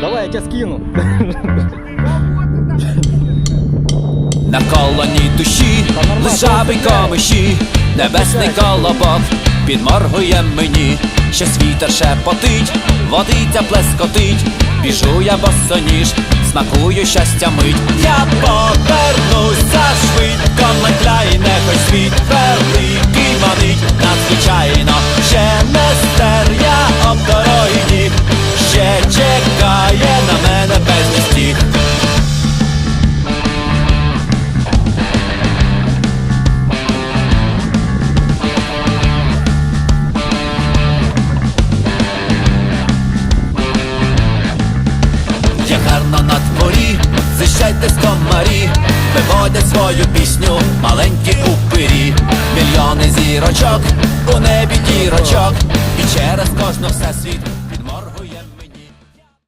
Давай, я тебя скину. На колоні душі лежавий комиші, небесний колобок підморгує мені, що вітер шепотить, водиця плескотить, біжу я босоніж, смакую щастя мить. Гарно зищайте з комарі, виводять свою пісню, маленькі упирі, мільйони зірочок, у небі дірочок, і через кожну всесвіт підморгує мені.